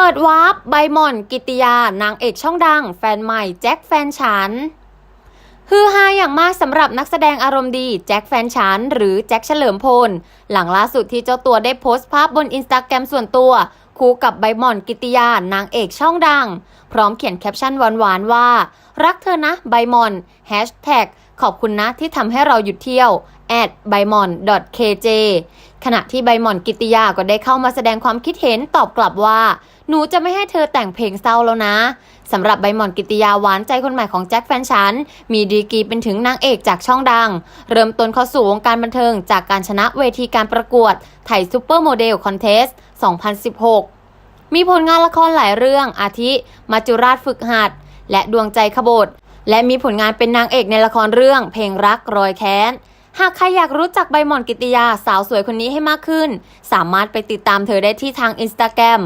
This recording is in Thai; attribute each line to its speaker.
Speaker 1: ปิดวาร์ปใบหม่อน กิติยา นางเอกช่องดัง แฟนใหม่ แจ็คแฟนฉันฮือฮาอย่างมากสำหรับนักแสดงอารมณ์ดี แจ็คแฟนฉันหรือแจ็คเฉลิมพล หลังล่าสุดที่เจ้าตัวได้โพสต์ภาพบนอินสตาแกรมส่วนตัว คู่กับใบหม่อนกิติยานางเอกช่องดัง พร้อมเขียนแคปชั่นหวานๆว่า รักเธอนะใบหม่อนแฮชแท็กขอบคุณนะที่ทำให้เราหยุดเที่ยว at ใบหม่อน kj ขณะที่ใบหม่อนกิติยาก็ได้เข้ามาแสดงความคิดเห็นตอบกลับว่า หนูจะไม่ให้เธอแต่งเพลงเศร้าแล้วนะสำหรับใบหม่อนกิติยาหวานใจคนใหม่ของแจ็คแฟนฉัน มีดีกรีเป็นถึงนางเอกจากช่องดัง เริ่มต้นเข้าสู่วงการบันเทิงจากการชนะเวทีการประกวดไทยซูเปอร์โมเดลคอนเทส 2016 มีผลงานละครหลายเรื่องอาทิ มัจจุราชฝึกหัด และดวงใจขบฏและมีผลงานเป็นนางเอกในละครเรื่อง เพลงรักรอยแค้น หากใครอยากรู้จักใบหม่อนกิติยาสาวสวยคนนี้ให้มากขึ้น สามารถไปติดตามเธอได้ที่ทางอินสตาแกร